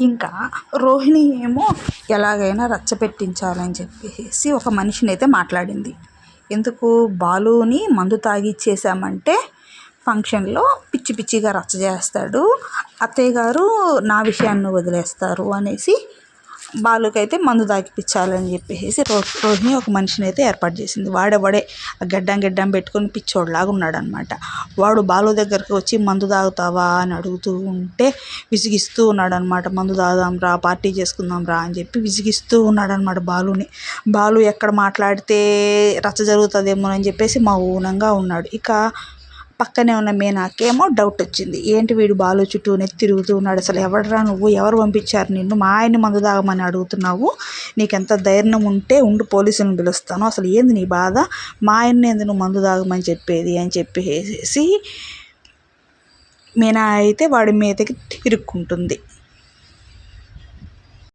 ఇంకా రోహిణి ఏమో ఎలాగైనా రచ్చ పెట్టించాలని చెప్పేసి ఒక మనిషిని అయితే మాట్లాడింది. ఎందుకు? బాలుని మందు తాగిచ్చేసామంటే ఫంక్షన్లో పిచ్చి పిచ్చిగా రచ్చ చేస్తాడు. అత్తయ్య గారు నా విషయాన్ని వదిలేస్తారు అనేసి బాలుకైతే మందు తాగిపించాలని చెప్పేసి రో రోహిణి ఒక మనిషిని అయితే ఏర్పాటు చేసింది. వాడెవడే ఆ గడ్డం గడ్డం పెట్టుకొని పిచ్చోడులాగా ఉన్నాడు అనమాట వాడు బాలు దగ్గరికి వచ్చి మందు తాగుతావా? అని అడుగుతూ ఉంటే విసిగిస్తూ ఉన్నాడు అనమాట మందు తాగుదాం రా పార్టీ చేసుకుందాం రా అని చెప్పి విసిగిస్తూ ఉన్నాడు అనమాట బాలుని. బాలు ఎక్కడ మాట్లాడితే రచ్చ జరుగుతుందేమో అని చెప్పేసి మౌనంగా ఉన్నాడు. ఇక పక్కనే ఉన్న మీనాకేమో డౌట్ వచ్చింది. ఏంటి వీడు బాలు చుట్టూనే తిరుగుతూ ఉన్నాడు. అసలు ఎవడరా నువ్వు? ఎవరు పంపించారు నిన్ను? మా ఆయన మందు తాగమని అడుగుతున్నావు. నీకెంత ధైర్యం ఉంటే ఉండు పోలీసులను పిలుస్తాను. అసలు ఏంది నీ బాధ? మా ఆయన్ని ఏంది నువ్వు మందు తాగమని చెప్పేది అని చెప్పేసి మీనా అయితే వాడి మీదకి తిరుక్కుంటుంది